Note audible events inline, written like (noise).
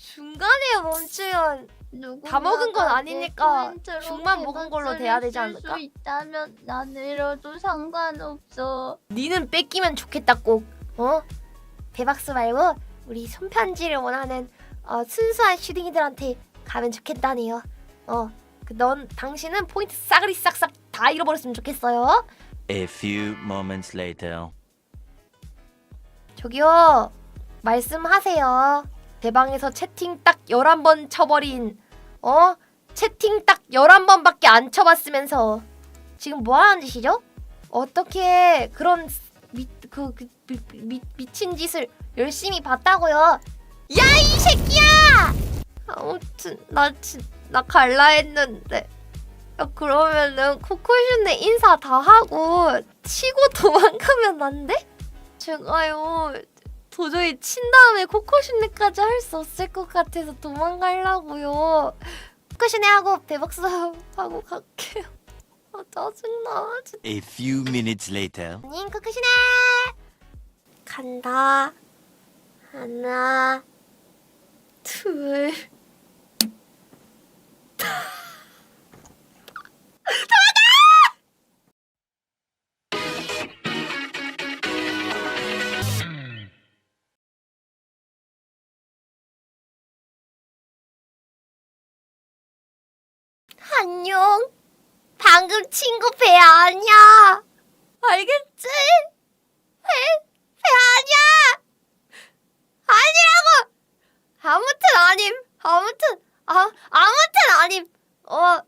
중간에 멈추면 다 먹은 건 아니니까 죽만 먹은 걸로 돼야 되지 않을까? 수 있다면 난 이러도 상관없어. 니는 뺏기면 좋겠다 꼭 어? 대박수 말고 우리 손편지를 원하는 어, 순수한 슈딩이들한테 가면 좋겠다네요 어, 그 넌 당신은 포인트 싸그리 싹싹 다 잃어버렸으면 좋겠어요 A few moments later. 저기요 말씀하세요 대방에서 채팅 딱 11번 쳐버린 어? 채팅 딱 11번밖에 안 쳐봤으면서 지금 뭐 하는 짓이죠? 어떻게 그런 미, 그, 그 미, 미, 미친 짓을 열심히 봤다고요 야 이 새끼야 아무튼 나, 진, 나 갈라 했는데 야 그러면은 코코슈네 인사 다 하고 치고 (laughs) 도망가면 안 돼? 제가요 도저히 친 다음에 코코슈네까지 할 수 없을 것 같아서 도망가려고요. 코코슈네 하고 대박수 하고 갈게요. 아 짜증나. 진짜. A few minutes later. 님 코코슈네 간다. 하나 둘 안녕. 방금 친구 배 아니야. 알겠지? 배, 배 아니야. 아니라고. 아무튼 아님. 아무튼 아 아무튼 아님. 어